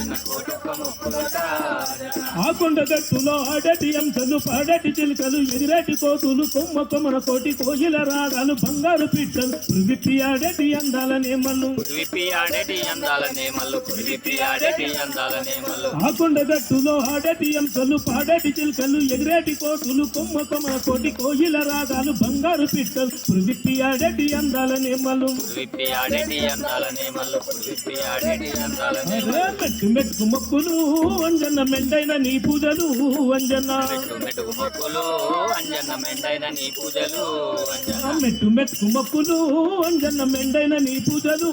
అంజన కోటొక్క మొక్కులట ఆ కొండ గట్టులో ఆడటి అంశలు పాడటి చిలుకలు ఎగిరేటి కోతులు కొమ్మ కొమ్మన కోటి కోయిల రాగాలు బంగారు పిట్టలు విప్పి ఆడటి అందాల నేమలు. విప్పి ఆడేటి అందాల నేమల్లు విప్పి ఆడేటి అందాల నేమల్లు ఆ కొండ గట్టులో ఆడటి అంశలు పాడటి చిలుకలు ఎగిరేటి కోతులు కొమ్మ కొమ్మన కోటి కోయిల రాగాలు బంగారు పిట్టలు విప్పి ఆడటి అందాల నేమలు. విప్పి ఆడేటి అందాల నేమల్లు విప్పి ఆడేటి అందాల నేమల్లు అరే మెట్టు మెట్టుకు మొక్కులు అంజన్న మెండైన నీ పూజలు అంజన్న. మెట్టు మెట్టుకు మొక్కులు అంజన్న మెండైన నీ పూజలు అంజన మెట్టు మొక్కులు అంజన్న మెండైన నీ పూజలు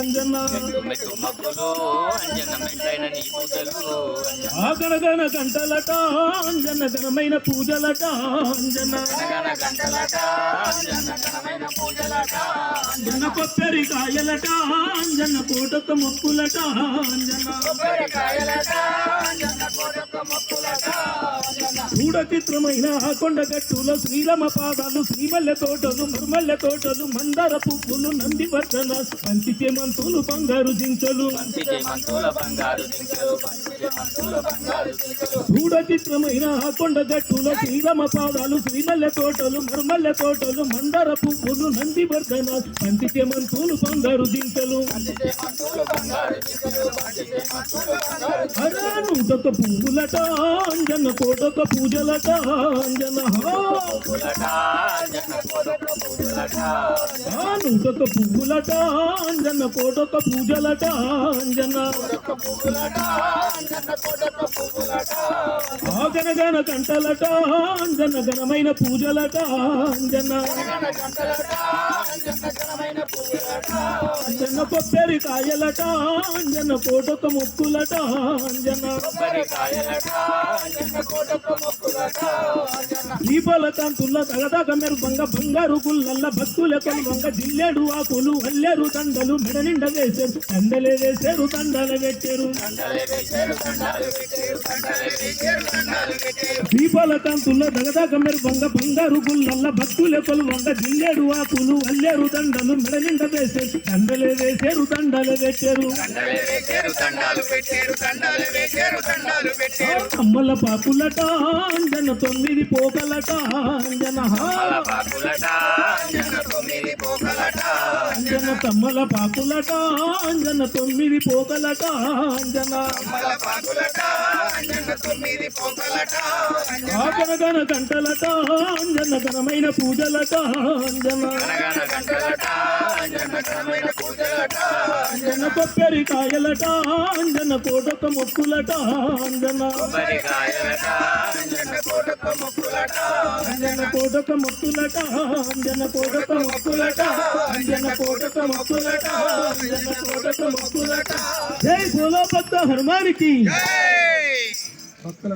అంజన్న. మెట్టు మెట్టు మొక్కులు అంజన్న మెండైన నీ పూజలు అంజన ఆ గణగణ గంటలట అంజన్న ఘనమైన పూజలట అంజన్న. గంటలట అంజన్న ఘనమైన పూజలట అంజన్న కొబ్బరి కాయలట అంజన్న కోటొక్క మొక్కులట అంజన్న. అంజన్న మొక్కులట అంజన చూడ చిత్రమైన ఆ కొండ గట్టులో శ్రీరమ పాదాలు శ్రీమల్లె తోటలు మరుమల్లె తోటలు మందార పువ్వులు నంది వర్ధన పంచితే మంతులు బంగారు జింకలు. పంచితే మంతుల బంగారు దింకలు పంచితే మంతుల బంగారు దింకలు చూడ చిత్రమైన ఆ కొండ గట్టులో శ్రీరమ పాదాలు శ్రీమల్లె తోటలు మరుమల్లె తోటలు మందార పువ్వులు నంది వర్ధన పంచితే మంతులు బంగారు జింకలు బంగారు అరే నూటొక్క పువ్వులట అంజన్న కోటొక్క పూజలట అంజన హా. పూలట అంజన్న పువ్వులట అంజన్న కోటొక్క పూజలట గనగన కంటలట ఘనమైన పూజలట అంజన్న కొబ్బరి గంటలట అంజన్న ఘనమైన కొబ్బరి కాయలట అంజన్న దీపాల కాంతుల్ల తగదాక మెరుపంగ బంగారు గుల్లల్ల భక్తుల కొలువంగ జిల్లేడు ఆకులు అల్లేరు దండలు మెడ నిండ వేశారు దండలే వేశారు దండలు పెట్టారు. దీపాల కాంతుల్లో దగదాక మెరుపంగ బంగారు గుల్లల్ల భక్తుల కొలువంగ జిల్లేడు ఆకులు అల్లేరు దండలు మెడ నిండ వేశారు దండలే వేశారు దండలు పెట్టారు. అమ్మల పాకులట అంజన తొమ్మిది పోకలట అంజన అంజన తమ్మల పాకులట అంజన తొమ్మిది పోకలట అంజన ఆకనగన గంటలట అంజన ఘనమైన పూజలట అంజన అంజన కొబ్బరి కాయలట అంజన కోటొక్క మొక్కులట అంజన అంజన కోటొక్క మొక్కులట అంజన కోటొక్క మొక్కులట అంజన కోటొక్క మొక్కులట అంజన కోటొక్క మొక్కులట జై భోలా భక్త హనుమానికి. భక్తుల